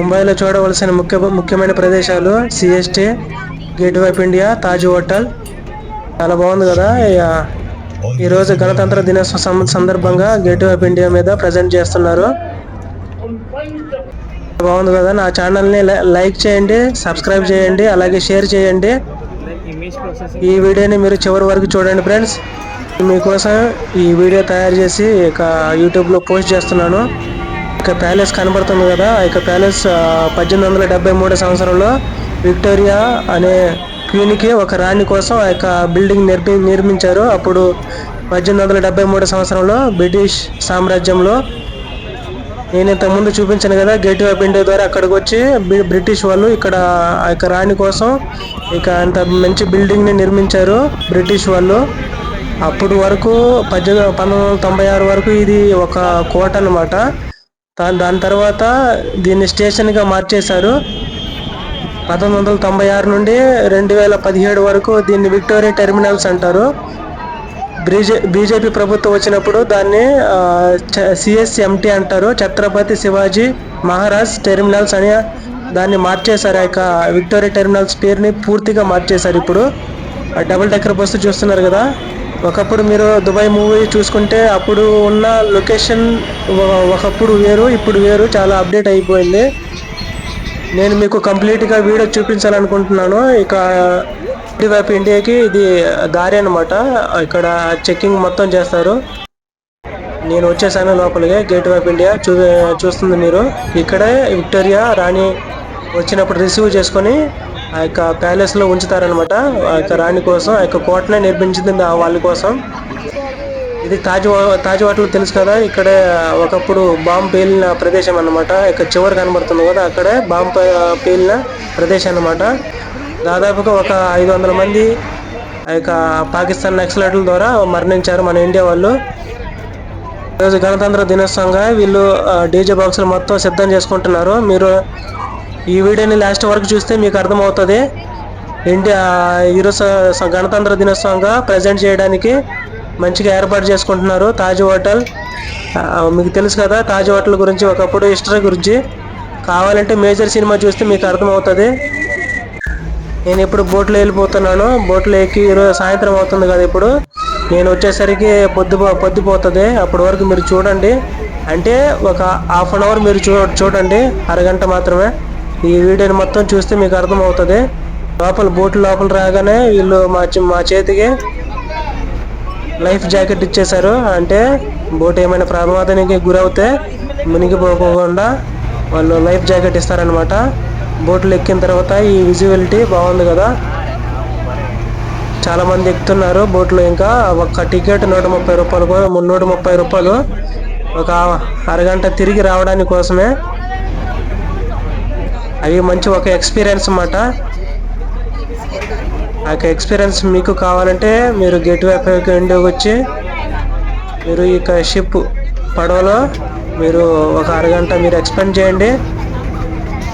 ముంబైలో చూడవలసిన ముఖ్య ముఖ్యమైన ప్రదేశాలు CST gate of India Taj hotel చాలా బాగుంది కదా. ఈరోజు గణతంత్ర దినోత్సవ సందర్భంగా గేట్ ఆఫ్ ఇండియా మీద ప్రజెంట్ చేస్తున్నారు. బాగుంది కదా. నా ఛానల్ని లై- లైక్ చేయండి సబ్స్క్రైబ్ చేయండి అలాగే షేర్ చేయండి. ఈ వీడియోని మీరు చివరి వరకు చూడండి ఫ్రెండ్స్ మీకోసం ఈ వీడియో తయారు చేసి ఇక యూట్యూబ్లో పోస్ట్ చేస్తున్నాను. ఇక ప్యాలెస్ కనబడుతుంది కదా. ఇక ప్యాలెస్ పద్దెనిమిది వందల డెబ్బై మూడో సంవత్సరంలో విక్టోరియా అనే క్వీన్కి ఒక రాణి కోసం ఆ యొక్క బిల్డింగ్ నిర్మి నిర్మించారు. అప్పుడు పద్దెనిమిది వందల డెబ్బై మూడో సంవత్సరంలో బ్రిటిష్ సామ్రాజ్యంలో నేను ఇంతకు ముందు చూపించాను కదా గేట్ ఆఫ్ ఇండియా ద్వారా అక్కడికి వచ్చి బ్రిటిష్ వాళ్ళు ఇక్కడ ఆ యొక్క రాణి కోసం ఇక అంత మంచి బిల్డింగ్ని నిర్మించారు బ్రిటిష్ వాళ్ళు. అప్పుడు వరకు పద్దెనిమిది పంతొమ్మిది వందల తొంభై ఆరు వరకు ఇది ఒక కోట అనమాట దాని దాని తర్వాత దీన్ని స్టేషన్గా మార్చేశారు. పంతొమ్మిది వందల తొంభై ఆరు నుండి రెండు వేల పదిహేడు వరకు దీన్ని విక్టోరియా టెర్మినల్స్ అంటారు. బీజే బీజేపీ ప్రభుత్వం వచ్చినప్పుడు దాన్ని సిఎస్ఎంటీ అంటారు. ఛత్రపతి శివాజీ మహారాజ్ టెర్మినల్స్ అని దాన్ని మార్చేశారు. ఆ యొక్క విక్టోరియా టెర్మినల్స్ పేరుని పూర్తిగా మార్చేశారు ఇప్పుడు. డబుల్ డెక్కర్ బస్సు చూస్తున్నారు కదా. ఒకప్పుడు మీరు దుబాయ్ మూవీ చూసుకుంటే అప్పుడు ఉన్న లొకేషన్ ఒకప్పుడు వేరు ఇప్పుడు వేరు చాలా అప్డేట్ అయిపోయింది. నేను మీకు కంప్లీట్గా వీడియో చూపించాలనుకుంటున్నాను. ఇక గేట్ ఆఫ్ ఇండియాకి ఇది దారి అనమాట ఇక్కడ చెక్కింగ్ మొత్తం చేస్తారు. నేను వచ్చేసాను లోపలికి గేట్ ఆఫ్ ఇండియా చూ చూస్తుంది మీరు. ఇక్కడే విక్టోరియా రాణి వచ్చినప్పుడు రిసీవ్ చేసుకొని ఆ యొక్క ప్యాలెస్లో ఉంచుతారనమాట ఆ యొక్క రాణి కోసం ఆ యొక్క కోటనే నిర్మించింది ఆ వాళ్ళ కోసం. ఇది తాజ్ తాజ్ హోటల్ తెలుసు కదా ఇక్కడే ఒకప్పుడు బాంబు పేలిన ప్రదేశం అన్నమాట. ఇక్కడ చివరి కనబడుతుంది కదా అక్కడే బాంబు పేలిన ప్రదేశం అన్నమాట. దాదాపుగా ఒక ఐదు వందల మంది ఆ యొక్క పాకిస్తాన్ నక్సలైట్ల ద్వారా మరణించారు మన ఇండియా వాళ్ళు. ఈరోజు గణతంత్ర దినోత్సవంగా వీళ్ళు డీజే బాక్సులు మొత్తం సిద్ధం చేసుకుంటున్నారు. మీరు ఈ వీడియోని లాస్ట్ వరకు చూస్తే మీకు అర్థమవుతుంది. ఇండియా ఈరోజు స- గణతంత్ర దినోత్సవంగా ప్రజెంట్ చేయడానికి మంచిగా ఏర్పాటు చేసుకుంటున్నారు తాజ్ హోటల్. మీకు తెలుసు కదా తాజ్ హోటల్ గురించి ఒకప్పుడు హిస్టరీ గురించి. కావాలంటే మేజర్ సినిమా చూస్తే మీకు అర్థమవుతుంది. నేను ఇప్పుడు బోట్లో వెళ్ళిపోతున్నాను. బోట్లో ఎక్కి ఈరోజు సాయంత్రం అవుతుంది కదా ఇప్పుడు. నేను వచ్చేసరికి పొద్దు పొద్దుపోతుంది అప్పటి వరకు మీరు చూడండి. అంటే ఒక హాఫ్ అన్ అవర్ మీరు చూ చూడండి. అరగంట మాత్రమే. ఈ వీడియోని మొత్తం చూస్తే మీకు అర్థమవుతుంది. లోపల బోట్ లోపల రాగానే వీళ్ళు మా మా చేతికి లైఫ్ జాకెట్ ఇచ్చేశారు. అంటే బోట్ ఏమైనా ప్రమాదానికి గురవుతే మునిగిపోకుండా వాళ్ళు లైఫ్ జాకెట్ ఇస్తారనమాట బోట్లు ఎక్కిన తర్వాత ఈ విజిబిలిటీ బాగుంది కదా. చాలామంది ఎక్కుతున్నారు బోట్లో ఇంకా. ఒక టికెట్ నూట ముప్పై రూపాయలు నూట ముప్పై రూపాయలు ఒక అరగంట తిరిగి రావడానికి కోసమే అవి మంచి ఒక ఎక్స్పీరియన్స్ అన్నమాట. ఆ యొక్క ఎక్స్పీరియన్స్ మీకు కావాలంటే మీరు గేట్ వే ఆఫ్ వచ్చి మీరు ఈ యొక్క షిప్ పడవలో మీరు ఒక అరగంట మీరు ఎక్స్పెండ్ చేయండి.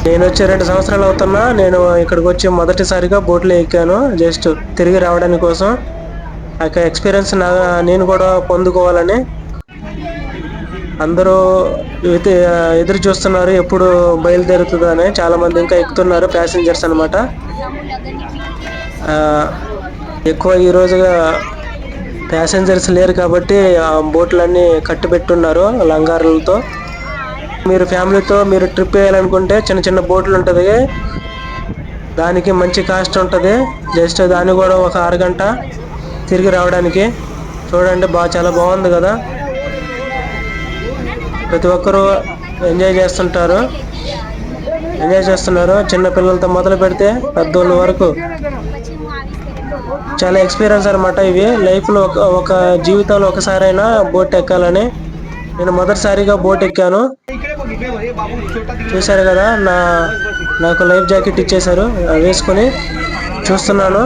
నేను వచ్చి రెండు సంవత్సరాలు అవుతున్నా నేను ఇక్కడికి వచ్చి మొదటిసారిగా బోట్లో ఎక్కాను జస్ట్ తిరిగి రావడానికి కోసం ఆ యొక్క ఎక్స్పీరియన్స్ నా నేను కూడా పొందుకోవాలని అందరూ ఎదురు చూస్తున్నారు ఎప్పుడు బయలుదేరుతుందని చాలా మంది ఇంకా ఎక్కుతున్నారు ప్యాసింజర్స్ అనమాట ఎక్కువ ఈరోజుగా ప్యాసింజర్స్ లేరు కాబట్టి ఆ బోట్లన్నీ కట్టుబెట్టున్నారు లంగారులతో. మీరు ఫ్యామిలీతో మీరు ట్రిప్ వేయాలనుకుంటే చిన్న చిన్న బోట్లు ఉంటుంది. దానికి మంచి కాస్ట్ ఉంటుంది. జస్ట్ దాన్ని కూడా ఒక అరగంట తిరిగి రావడానికి. చూడండి బాగా చాలా బాగుంది కదా. ప్రతి ఒక్కరూ ఎంజాయ్ చేస్తుంటారు. ఎంజాయ్ చేస్తున్నారు. చిన్న పిల్లలతో మొదలు పెడితే పెద్దోళ్ళ వరకు చాలా ఎక్స్పీరియన్స్ అనమాట ఇవి. లైఫ్లో ఒక ఒక జీవితంలో ఒకసారైనా బోట్ ఎక్కాలని నేను మొదటిసారిగా బోట్ ఎక్కాను. చూశారు కదా నా నాకు లైఫ్ జాకెట్ ఇచ్చేశారు. వేసుకొని చూస్తున్నాను.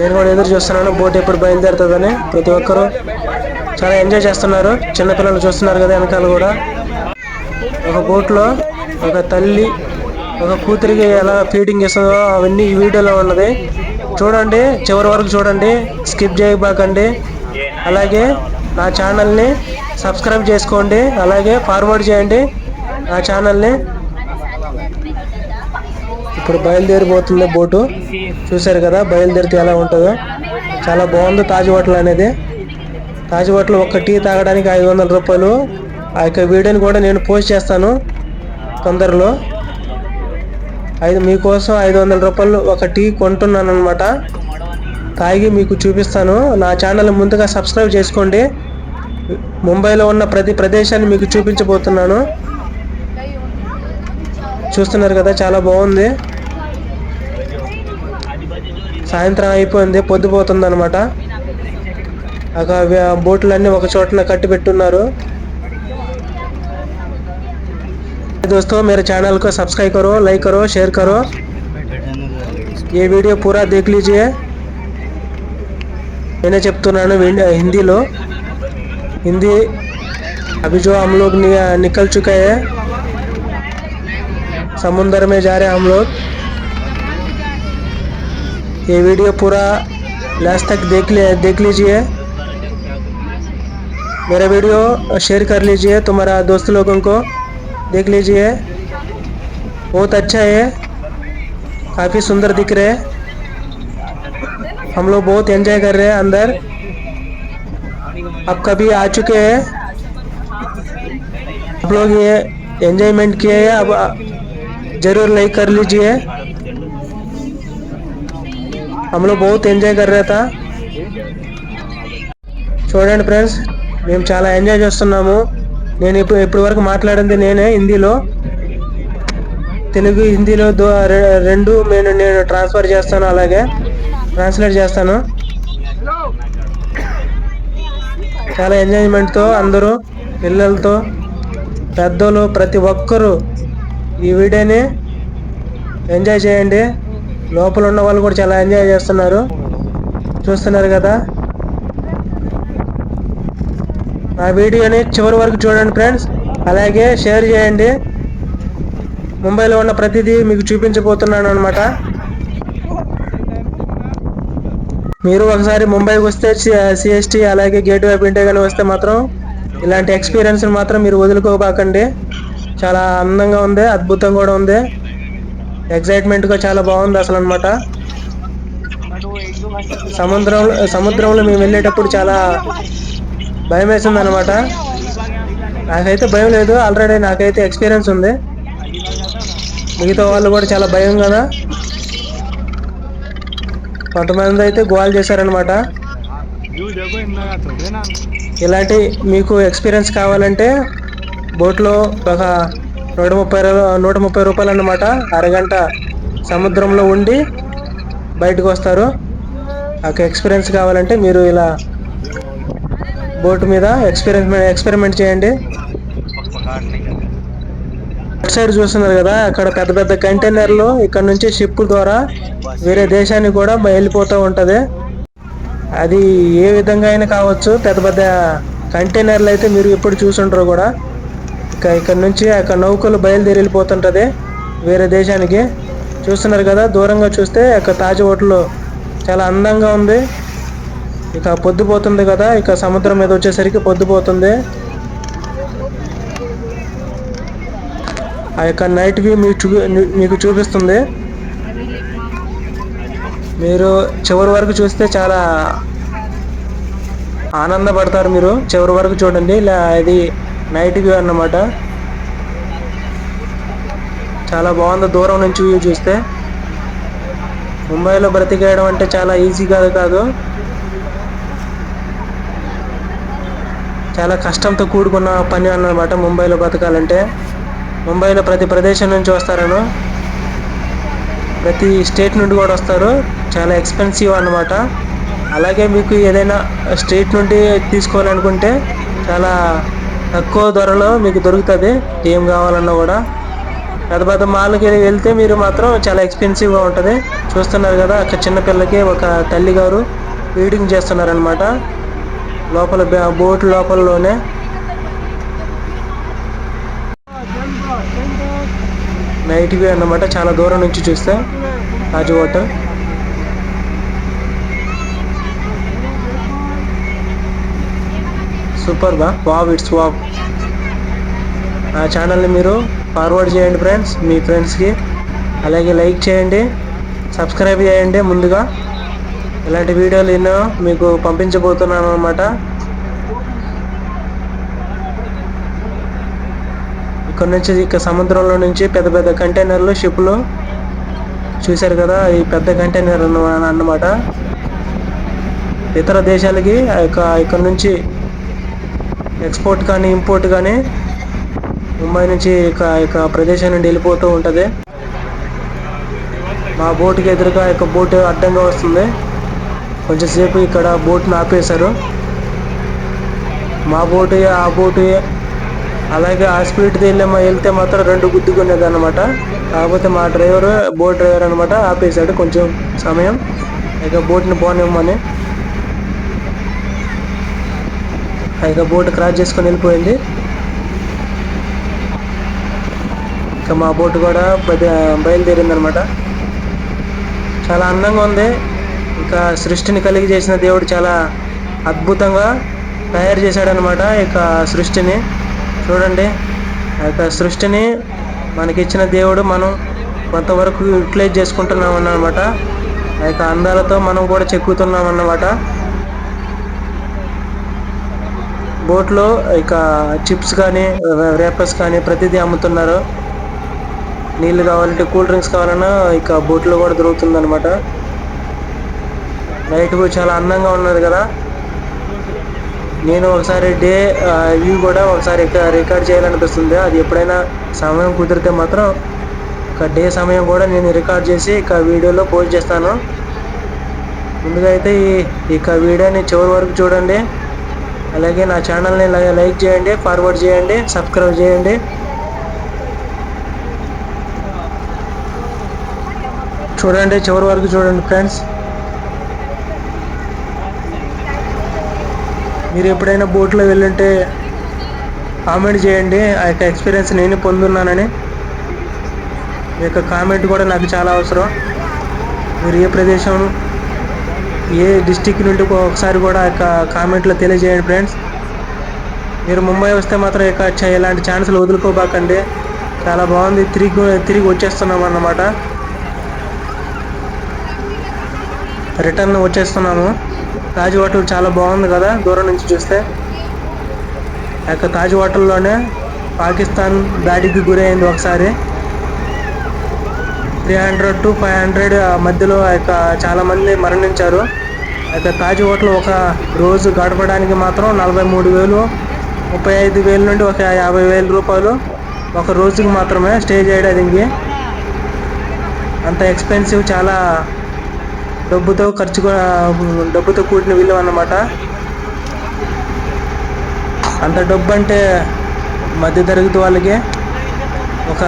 నేను కూడా ఎదురు చూస్తున్నాను బోట్ ఎప్పుడు బయలుదేరుతుందని ప్రతి ఒక్కరూ. చాలా ఎంజాయ్ చేస్తున్నారు. చిన్నపిల్లలు చూస్తున్నారు కదా వెనకాల కూడా. ఒక బోట్లో ఒక తల్లి ఒక కూతురికి ఎలా ఫీడింగ్ ఇస్తుందో అవన్నీ ఈ వీడియోలో ఉన్నది. చూడండి చివరి వరకు చూడండి స్కిప్ చేయబాకండి. అలాగే నా ఛానల్ని సబ్స్క్రైబ్ చేసుకోండి. అలాగే ఫార్వర్డ్ చేయండి. నా ఛానల్ని ఇప్పుడు బయలుదేరిపోతుంది బోటు. చూశారు కదా బయలుదేరితే ఎలా ఉంటుందో. చాలా బాగుంది తాజ్ హోటల్ అనేది. తాజ్ హోటల్ ఒక్క టీ తాగడానికి ఐదు వందల రూపాయలు. ఆ యొక్క వీడియోని కూడా నేను పోస్ట్ చేస్తాను తొందరలో. ఐదు మీకోసం ఐదు వందల రూపాయలు ఒక టీ కొంటున్నాను అనమాట తాగి మీకు చూపిస్తాను. నా ఛానల్ ముందుగా సబ్స్క్రైబ్ చేసుకోండి. ముంబైలో ఉన్న ప్రతి ప్రదేశాన్ని మీకు చూపించబోతున్నాను. చూస్తున్నారు కదా చాలా బాగుంది. సాయంత్రం అయిపోయింది పొద్దుపోతుంది అనమాట అక్కడ బోట్లన్నీ ఒక చోటన కట్టి పెట్టున్నారు दोस्तों मेरे चैनल को सब्सक्राइब करो लाइक करो शेयर करो ये वीडियो पूरा देख लीजिए मैंने చెప్తున్నాను విన్- హిందీలో హిందీ अभी जो हम लोग नि, निकल चुके हैं समुंदर में जा रहे हैं हम लोग ये वीडियो पूरा लास्ट तक देख ले देख लीजिए मेरा वीडियो शेयर कर लीजिए तुम्हारा दोस्त लोगों को देख लीजिए बहुत अच्छा है काफ़ी सुंदर दिख रहे हैं हम लोग बहुत एंजॉय कर रहे हैं अंदर अब कभी आ चुके हैं आप लोग ये एंजॉयमेंट किए हैं अब ज़रूर लाइक कर लीजिए हम लोग बहुत ఎంజాయ్ कर रहा था చూడండి ఫ్రెండ్స్ మేము చాలా ఎంజాయ్ చేస్తున్నాము. నేను ఇప్పుడు ఇప్పటి వరకు మాట్లాడింది నేనే హిందీలో. తెలుగు హిందీలో దో- రె- రెండు నేను నేను ట్రాన్స్ఫర్ చేస్తాను అలాగే. ట్రాన్స్లేట్ చేస్తాను. చాలా ఎంజాయ్మెంట్తో అందరూ పిల్లలతో పెద్దలు ప్రతి ఒక్కరూ ఈ వీడియోని ఎంజాయ్ చేయండి. లోపల ఉన్న వాళ్ళు కూడా చాలా ఎంజాయ్ చేస్తున్నారు. చూస్తున్నారు కదా. నా వీడియోని చివరి వరకు చూడండి ఫ్రెండ్స్. అలాగే షేర్ చేయండి. ముంబైలో ఉన్న ప్రతిదీ మీకు చూపించబోతున్నాను అనమాట మీరు ఒకసారి ముంబైకి వస్తే సిఎస్టీ అలాగే గేట్ వైపు ఇంటే కానీ వస్తే మాత్రం ఇలాంటి ఎక్స్పీరియన్స్ మాత్రం మీరు వదులుకోబాకండి. చాలా అందంగా ఉంది అద్భుతంగా కూడా ఉంది. ఎగ్జైట్మెంట్గా చాలా బాగుంది అసలు అనమాట సముద్రంలో సముద్రంలో మేము వెళ్ళేటప్పుడు చాలా భయం వేసింది అనమాట నాకైతే భయం లేదు. ఆల్రెడీ నాకైతే ఎక్స్పీరియన్స్ ఉంది. మిగతా వాళ్ళు కూడా చాలా భయం కదా. కొంతమంది అయితే గోల్ చేశారనమాట ఇలాంటి మీకు ఎక్స్పీరియన్స్ కావాలంటే బోట్లో ఒక నూట ముప్పై నూట ముప్పై రూపాయలు అన్నమాట. అరగంట సముద్రంలో ఉండి బయటకు వస్తారు. నాకు ఎక్స్పీరియన్స్ కావాలంటే మీరు ఇలా బోట్ మీద ఎక్స్పీరియన్స్ ఎక్స్పెరిమెంట్ చేయండి. అటు సైడ్ చూస్తున్నారు కదా అక్కడ పెద్ద పెద్ద కంటైనర్లు ఇక్కడ నుంచి షిప్ ద్వారా వేరే దేశానికి కూడా వెళ్ళిపోతూ ఉంటుంది. అది ఏ విధంగా అయినా కావచ్చు పెద్ద పెద్ద కంటైనర్లు అయితే మీరు ఎప్పుడు చూసుంటారు కూడా. ఇక ఇక్కడ నుంచి అక్కడ నౌకలు బయలుదేరి వెళ్ళిపోతుంటుంది వేరే దేశానికి. చూస్తున్నారు కదా దూరంగా చూస్తే అక్కడ తాజ్ హోటల్ చాలా అందంగా ఉంది. ఇక పొద్దుపోతుంది కదా ఇక సముద్రం మీద వచ్చేసరికి పొద్దుపోతుంది ఆ యొక్క నైట్ వ్యూ మీకు చూ మీకు చూపిస్తుంది. మీరు చివరి వరకు చూస్తే చాలా ఆనందపడతారు మీరు. చివరి వరకు చూడండి. ఇలా ఇది నైట్ వ్యూ అన్నమాట. చాలా బాగుంది దూరం నుంచి వ్యూ చూస్తే. ముంబైలో బ్రతికేయడం అంటే చాలా ఈజీ కాదు కాదు. చాలా కష్టంతో కూడుకున్న పని అన్నమాట ముంబైలో బతకాలంటే ముంబైలో ప్రతి ప్రదేశం నుంచి వస్తారను. ప్రతి స్టేట్ నుండి కూడా వస్తారు. చాలా ఎక్స్పెన్సివ్ అన్నమాట. అలాగే మీకు ఏదైనా స్టేట్ నుండి తీసుకోవాలనుకుంటే చాలా తక్కువ ధరలో మీకు దొరుకుతుంది. ఏం కావాలన్నా కూడా. పెద్ద పెద్ద మాల్కి వెళ్తే మీరు మాత్రం చాలా ఎక్స్పెన్సివ్గా ఉంటుంది. చూస్తున్నారు కదా అక్కడ చిన్నపిల్లకి ఒక తల్లి గారు ఫీడింగ్ చేస్తున్నారనమాట లోపల బోట్ లోపలలోనే. నైట్ వ్యూ అన్నమాట. చాలా దూరం నుంచి చూస్తే రాజు హోటల్ సూపర్ బా వావ్ ఇట్స్ వావ్ ఆ ఛానల్ని మీరు ఫార్వర్డ్ చేయండి ఫ్రెండ్స్ మీ ఫ్రెండ్స్కి అలాగే లైక్ చేయండి సబ్స్క్రైబ్ చేయండి ముందుగా. ఇలాంటి వీడియోలు ఎన్నో మీకు పంపించబోతున్నాను అనమాట ఇక్కడ నుంచి ఇక సముద్రంలో నుంచి పెద్ద పెద్ద కంటైనర్లు షిప్లు చూశారు కదా ఈ పెద్ద కంటైనర్ అన్నమాట. ఇతర దేశాలకి ఆ యొక్క ఇక్కడ నుంచి ఎక్స్పోర్ట్ కానీ ఇంపోర్ట్ కానీ ముంబై నుంచి ఇక ఇక ప్రదేశం నుండి వెళ్ళిపోతూ ఉంటుంది. మా బోటుకి ఎదురుగా ఇక బోట్ అడ్డంగా వస్తుంది. కొంచెంసేపు ఇక్కడ బోట్ని ఆపేశారు. మా బోటు ఆ బోటు అలాగే ఆ స్పీడ్ వెళ్ళే వెళ్తే మాత్రం రెండు గుద్దుకునేది అనమాట కాకపోతే మా డ్రైవర్ బోట్ డ్రైవర్ అనమాట ఆపేశాడు కొంచెం సమయం. ఇక బోట్ని పోనివ్వమని ఇక బోట్ క్రాస్ చేసుకొని వెళ్ళిపోయింది. ఇక మా బోట్ కూడా బయలుదేరింది అనమాట చాలా అందంగా ఉంది. ఇంకా సృష్టిని కలిగి చేసిన దేవుడు చాలా అద్భుతంగా తయారు చేశాడనమాట ఇక సృష్టిని. చూడండి ఆ యొక్క సృష్టిని మనకిచ్చిన దేవుడు మనం కొంతవరకు యూటిలైజ్ చేసుకుంటున్నాం అన్నమాట ఆ యొక్క అందాలతో మనం కూడా చెక్కుతున్నాం అన్నమాట బోట్లో ఇక చిప్స్ కానీ రేపర్స్ కానీ ప్రతిదీ అమ్ముతున్నారు. నీళ్ళు కావాలంటే కూల్ డ్రింక్స్ కావాలన్నా ఇక బోట్లో కూడా దొరుకుతుంది అనమాట నైట్ చాలా అందంగా ఉన్నది కదా. నేను ఒకసారి డే వ్యూ కూడా ఒకసారి రికార్డ్ చేయాలనిపిస్తుంది. అది ఎప్పుడైనా సమయం కుదిరితే మాత్రం ఒక డే సమయం కూడా నేను రికార్డ్ చేసి ఇక వీడియోలో పోస్ట్ చేస్తాను. ముందుగా అయితే ఈ ఇక వీడియోని చివరి వరకు చూడండి. అలాగే నా ఛానల్ని లైక్ చేయండి ఫార్వర్డ్ చేయండి సబ్స్క్రైబ్ చేయండి. చూడండి చివరి వరకు చూడండి ఫ్రెండ్స్. మీరు ఎప్పుడైనా బోట్లో వెళ్ళుంటే కామెంట్ చేయండి. ఆ యొక్క ఎక్స్పీరియన్స్ నేను పొందున్నానని. మీ యొక్క కామెంట్ కూడా నాకు చాలా అవసరం. మీరు ఏ ప్రదేశం ఏ డిస్టిక్ నుండి ఒకసారి కూడా ఆ యొక్క కామెంట్లో తెలియజేయండి ఫ్రెండ్స్. మీరు ముంబై వస్తే మాత్రం ఇక ఇలాంటి ఛాన్సులు వదులుకోబాకండి. చాలా బాగుంది. తిరిగి తిరిగి వచ్చేస్తున్నాం అన్నమాట. రిటర్న్ వచ్చేస్తున్నాము. తాజ్ హోటల్ చాలా బాగుంది కదా దూరం నుంచి చూస్తే. ఆ యొక్క తాజ్ హోటల్లోనే పాకిస్తాన్ దాడికి గురైంది ఒకసారి. Three hundred to five hundred మధ్యలో ఆ యొక్క చాలామంది మరణించారు. ఆ యొక్క తాజ్ హోటల్ ఒక రోజు గడపడానికి మాత్రం నలభై మూడు వేలు ముప్పై ఐదు వేల నుండి ఒక యాభై వేల రూపాయలు ఒక రోజుకి మాత్రమే స్టే చేయడానికి అంత ఎక్స్పెన్సివ్ చాలా డబ్బుతో ఖర్చు డబ్బుతో కూడిన విలువ అన్నమాట. అంత డబ్బు అంటే మధ్య తరగతి వాళ్ళకి ఒక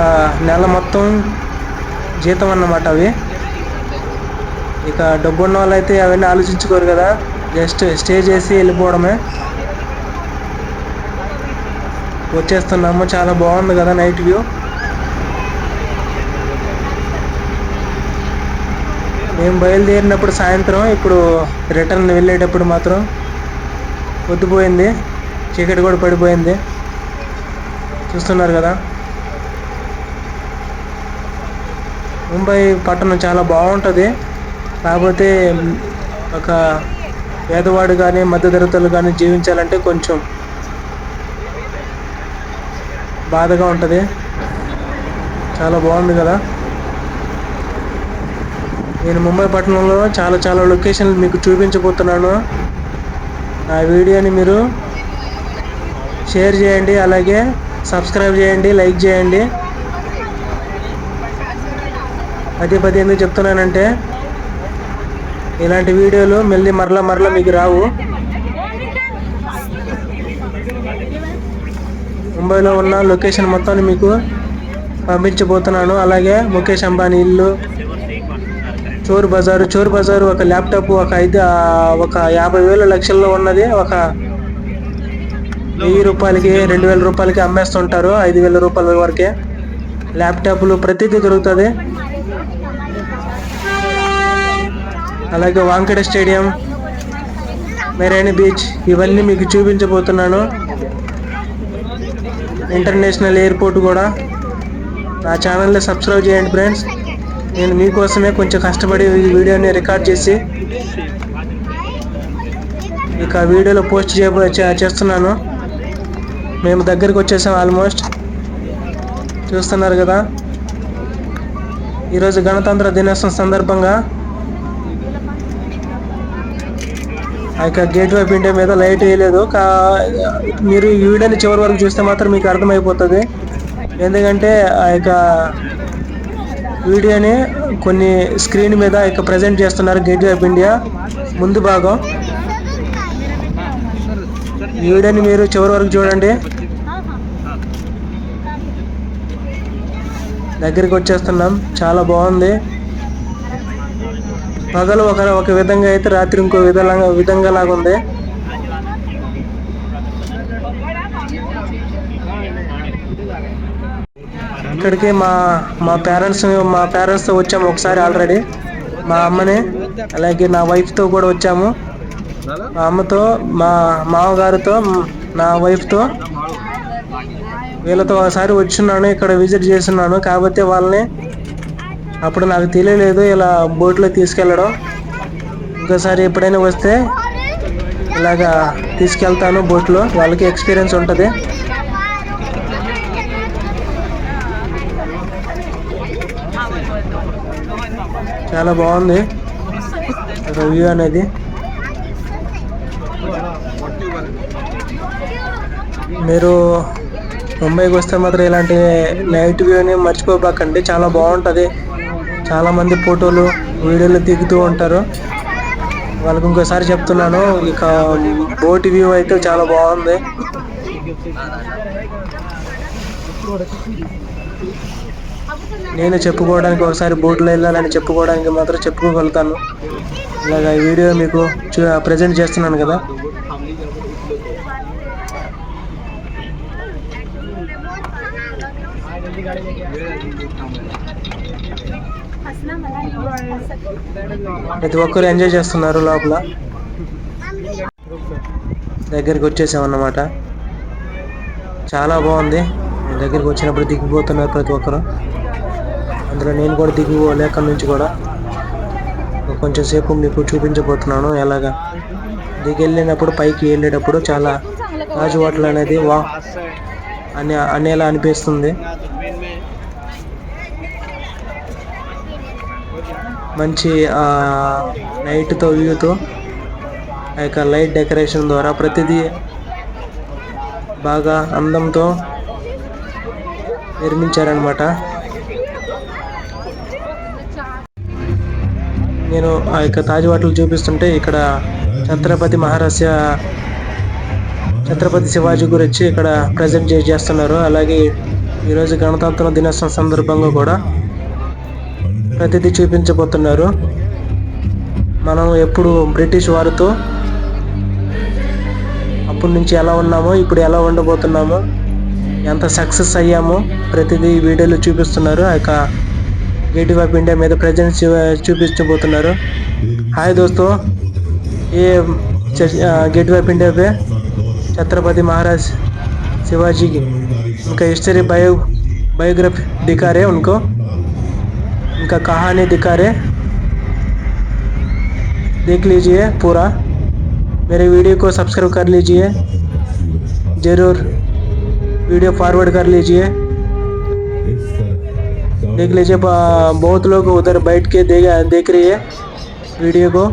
నెల మొత్తం జీతం అన్నమాట అవి. ఇక డబ్బు ఉన్న వాళ్ళైతే అవన్నీ ఆలోచించుకోరు కదా. జస్ట్ స్టే చేసి వెళ్ళిపోవడమే. వచ్చేస్తున్నాము చాలా బాగుంది కదా నైట్ వ్యూ. మేము బయలుదేరినప్పుడు సాయంత్రం ఇప్పుడు రిటర్న్ వెళ్ళేటప్పుడు మాత్రం పొద్దుపోయింది చీకటి కూడా పడిపోయింది. చూస్తున్నారు కదా. ముంబై పట్టణం చాలా బాగుంటుంది. కాకపోతే ఒక పేదవాడు కానీ మధ్యతరగతులు కానీ జీవించాలంటే కొంచెం బాధగా ఉంటుంది. చాలా బాగుంది కదా. నేను ముంబై పట్టణంలో చాలా చాలా లొకేషన్లు మీకు చూపించబోతున్నాను. ఆ వీడియోని మీరు షేర్ చేయండి అలాగే సబ్స్క్రైబ్ చేయండి లైక్ చేయండి. పదే పదే ఎందుకు చెప్తున్నానంటే ఇలాంటి వీడియోలు మళ్ళీ మరలా మరలా మీకు రావు. ముంబైలో ఉన్న లొకేషన్ మొత్తాన్ని మీకు పంపించబోతున్నాను. అలాగే ముఖేష్ అంబానీ ఇల్లు చోర్ బజారు చోర్ బజారు ఒక ల్యాప్టాప్ ఒక ఐదు ఒక యాభై వేల లక్షల్లో ఉన్నది. ఒక వెయ్యి రూపాయలకి రెండు వేల రూపాయలకి అమ్మేస్తుంటారు ఐదు వేల రూపాయల వరకే. ల్యాప్టాప్లు ప్రతిదీ దొరుకుతుంది. అలాగే వాంకట స్టేడియం మెరైన్ బీచ్ ఇవన్నీ మీకు చూపించబోతున్నాను. ఇంటర్నేషనల్ ఎయిర్పోర్ట్ కూడా. నా ఛానల్ని సబ్స్క్రైబ్ చేయండి ఫ్రెండ్స్. నేను మీకోసమే కొంచెం కష్టపడి ఈ వీడియోని రికార్డ్ చేసి ఇక వీడియోలో పోస్ట్ చేయ చేస్తున్నాను. మేము దగ్గరికి వచ్చేసాం ఆల్మోస్ట్. చూస్తున్నారు కదా. ఈరోజు గణతంత్ర దినోత్సవం సందర్భంగా ఆ యొక్క గేట్ వైపు ఇండియా మీద లైట్ వేయలేదు. కా మీరు ఈ వీడియోని చివరి వరకు చూస్తే మాత్రం మీకు అర్థమైపోతుంది. ఎందుకంటే ఆ యొక్క వీడియోని కొన్ని స్క్రీన్ మీద ఇక ప్రజెంట్ చేస్తున్నారు గేట్ ఆఫ్ ఇండియా. ముందు భాగం. వీడియోని మీరు చివరి వరకు చూడండి. దగ్గరికి వచ్చేస్తున్నాం. చాలా బాగుంది. పగలు ఒక ఒక విధంగా అయితే రాత్రి ఇంకో విధంగా విధంగా లాగా ఇక్కడికి మా మా పేరెంట్స్ మా పేరెంట్స్తో వచ్చాము ఒకసారి ఆల్రెడీ మా అమ్మని అలాగే నా వైఫ్తో కూడా వచ్చాము. మా అమ్మతో మా మామగారితో నా వైఫ్తో వీళ్ళతో ఒకసారి వచ్చున్నాను ఇక్కడ విజిట్ చేస్తున్నాను. కాకపోతే వాళ్ళని అప్పుడు నాకు తెలియలేదు ఇలా బోట్లో తీసుకెళ్ళడం. ఇంకోసారి ఎప్పుడైనా వస్తే ఇలాగా తీసుకెళ్తాను బోట్లో వాళ్ళకి ఎక్స్పీరియన్స్ ఉంటుంది. చాలా బాగుంది. వ్యూ అనేది. మీరు ముంబైకి వస్తే మాత్రం ఇలాంటి నైట్ వ్యూని మర్చిపోబాకండి. చాలా బాగుంటుంది. చాలామంది ఫోటోలు వీడియోలు దిగుతూ ఉంటారు. వాళ్ళకి ఇంకోసారి చెప్తున్నాను ఇక బోట్ వ్యూ అయితే చాలా బాగుంది. నేను చెప్పుకోవడానికి ఒకసారి బోట్లో వెళ్ళాలని చెప్పుకోవడానికి మాత్రం చెప్పుకోగలుగుతాను. ఇలాగ ఈ వీడియో మీకు చూ ప్రజెంట్ చేస్తున్నాను కదా. ప్రతి ఒక్కరు ఎంజాయ్ చేస్తున్నారు లోపల. దగ్గరికి వచ్చేసామన్నమాట. చాలా బాగుంది. దగ్గరికి వచ్చినప్పుడు దిగిపోతున్నారు ప్రతి ఒక్కరు. అందులో నేను కూడా దిగి లేక నుంచి కూడా కొంచెం సేపు మీకు చూపించబోతున్నాను ఎలాగా. దిగి వెళ్ళినప్పుడు పైకి వెళ్ళేటప్పుడు చాలా రాజు వాటర్ అనేది వా అని అనేలా అనిపిస్తుంది. మంచి నైట్తో వ్యూతో ఆ యొక్క లైట్ డెకరేషన్ ద్వారా ప్రతిదీ బాగా అందంతో నిర్మించారనమాట ఆ యొక్క తాజ్ హోటల్ చూపిస్తుంటే ఇక్కడ ఛత్రపతి మహారాజ ఛత్రపతి శివాజీ గురించి ఇక్కడ ప్రజెంట్ చేస్తున్నారు. అలాగే ఈరోజు గణతంత్ర దినోత్సవం సందర్భంగా కూడా ప్రతిదీ చూపించబోతున్నారు. మనం ఎప్పుడు బ్రిటిష్ వారితో అప్పటి నుంచి ఎలా ఉన్నామో ఇప్పుడు ఎలా ఉండబోతున్నామో ఎంత సక్సెస్ అయ్యామో ప్రతిదీ వీడియోలు వీడియోలో చూపిస్తున్నారు. ఆ యొక్క गेट ऑफ इंडिया में तो प्रेजेंस చూపించబోతున్నారు హాయ్ దోస్తో ये गेट ऑफ इंडिया पे छत्रपति महाराज शिवाजी की उनका हिस्ट्री बायो बायोग्राफी दिखा रहे उनको उनका कहानी दिखा रहे देख लीजिए पूरा मेरे वीडियो को सब्सक्राइब कर लीजिए ज़रूर वीडियो फॉरवर्ड कर लीजिए देख लीजिए ब- बहुत लोग उधर बैठ के देख देख रही है वीडियो को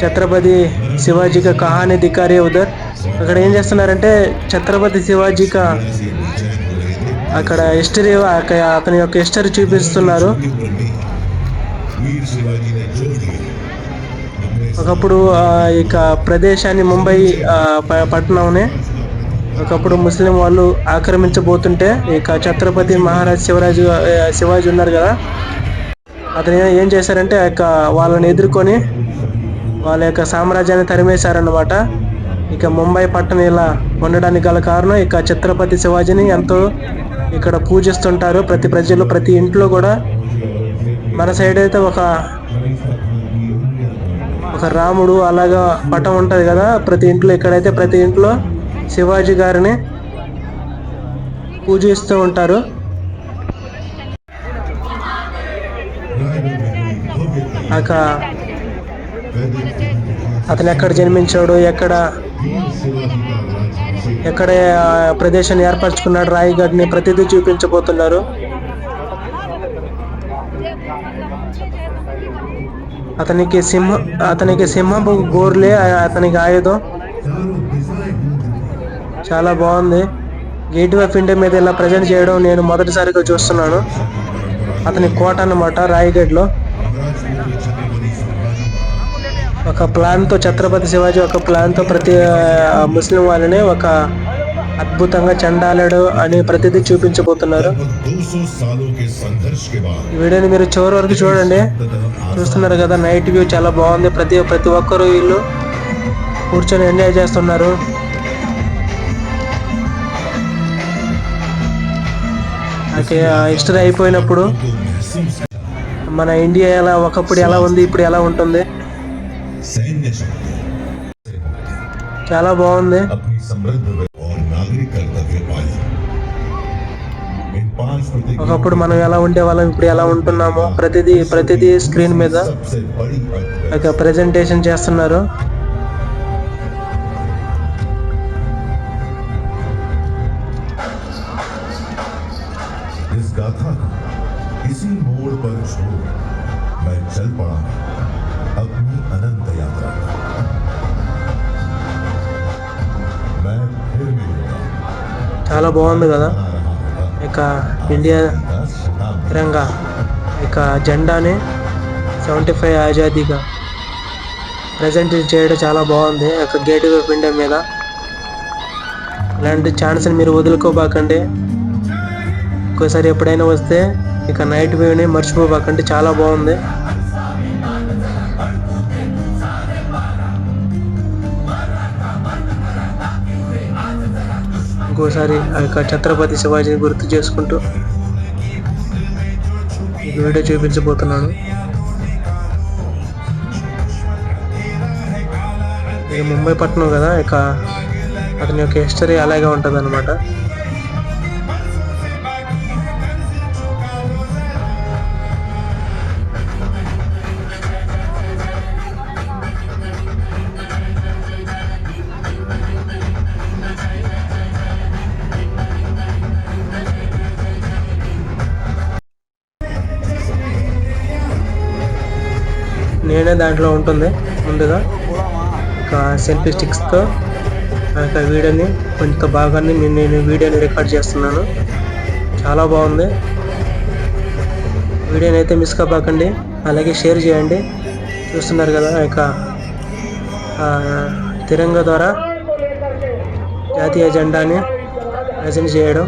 ఛత్రపతి శివాజీ కా కహాని దిక్కారే ఉదర్ అక్కడ ఏం చేస్తున్నారంటే ఛత్రపతి శివాజీ కా అక్కడ హిస్టరీ అతని యొక్క హిస్టరీ చూపిస్తున్నారు ఒకప్పుడు ఆ యొక్క ప్రదేశాన్ని ముంబై ఆ, ప- పట్టణంని ఒకప్పుడు ముస్లిం వాళ్ళు ఆక్రమించబోతుంటే ఇక ఛత్రపతి మహారాజ్ శివరాజు శివాజీ ఉన్నారు కదా. అతను ఏం చేశారంటే ఆ యొక్క వాళ్ళని ఎదుర్కొని వాళ్ళ యొక్క సామ్రాజ్యాన్ని తరిమేశారన్నమాట. ఇక ముంబై పట్టణం ఇలా ఉండడానికి గల కారణం ఇక ఛత్రపతి శివాజీని ఎంతో ఇక్కడ పూజిస్తుంటారు. ప్రతి ప్రజలు ప్రతి ఇంట్లో కూడా మన సైడ్ అయితే ఒక ఒక రాముడు అలాగా పటం ఉంటుంది కదా. ప్రతి ఇంట్లో ఇక్కడైతే ప్రతి ఇంట్లో శివాజీ గారిని పూజిస్తూ ఉంటారు. అక అతను ఎక్కడ జన్మించాడు ఎక్కడ ఎక్కడ ప్రదేశాన్ని ఏర్పరచుకున్నాడు రాయిగడ్ని ప్రతిదీ చూపించబోతున్నారు. అతనికి సింహ అతనికి సింహం గోర్లే అతనికి ఆయుధం. చాలా బాగుంది. గేట్ ఆఫ్ ఇండియా మీద ఇలా ప్రజెంట్ చేయడం నేను మొదటిసారిగా చూస్తున్నాను. అతని కోట అన్నమాట రాయగడ్లో ఒక ప్లాన్తో ఛత్రపతి శివాజీ ఒక ప్లాన్తో ప్రతి ముస్లిం వాళ్ళని ఒక అద్భుతంగా చండాలడు అని ప్రతిదీ చూపించబోతున్నారు. వీడియోని మీరు చివరి వరకు చూడండి. చూస్తున్నారు కదా నైట్ వ్యూ చాలా బాగుంది. ప్రతి ప్రతి ఒక్కరు వీళ్ళు కూర్చొని ఎంజాయ్ చేస్తున్నారు. హిస్టరీ అయిపోయినప్పుడు మన ఇండియా ఎలా ఒకప్పుడు ఎలా ఉంది ఇప్పుడు ఎలా ఉంటుంది? చాలా బాగుంది. ఒకప్పుడు మనం ఎలా ఉండే వాళ్ళం ఇప్పుడు ఎలా ఉంటున్నామో ప్రతిదీ ప్రతిదీ స్క్రీన్ మీద ఒక ప్రజెంటేషన్ చేస్తున్నారు. చాలా బాగుంది కదా. ఇక ఇండియా తిరంగా. ఇక జెండాని సెవెంటీ ఫైవ్ ఆజాదీగా ప్రజెంట్ చేయడం చాలా బాగుంది. ఒక గేట్ ఆఫ్ ఇండియా మీద. ఇలాంటి ఛాన్స్ని మీరు వదులుకోబాకండి. ఒకసారి ఎప్పుడైనా వస్తే ఇక నైట్ వ్యూని మర్చిపోబాకండి. చాలా బాగుంది. ఇంకోసారి ఆ యొక్క ఛత్రపతి శివాజీని గుర్తు చేసుకుంటూ వీడియో చూపించబోతున్నాను. ఇది ముంబై పట్టణం కదా ఇక అతని యొక్క హిస్టరీ అలాగే ఉంటుంది అనమాట నేనే దాంట్లో ఉంటుంది ముందుగా. ఒక సెల్ఫీ స్టిక్స్తో ఆ యొక్క వీడియోని కొంత భాగాన్ని నేను నేను వీడియోని రికార్డ్ చేస్తున్నాను. చాలా బాగుంది. వీడియోని అయితే మిస్ కాపాకండి అలాగే షేర్ చేయండి. చూస్తున్నారు కదా ఆ యొక్క ద్వారా జాతీయ జెండాని ప్రజెంట్ చేయడం.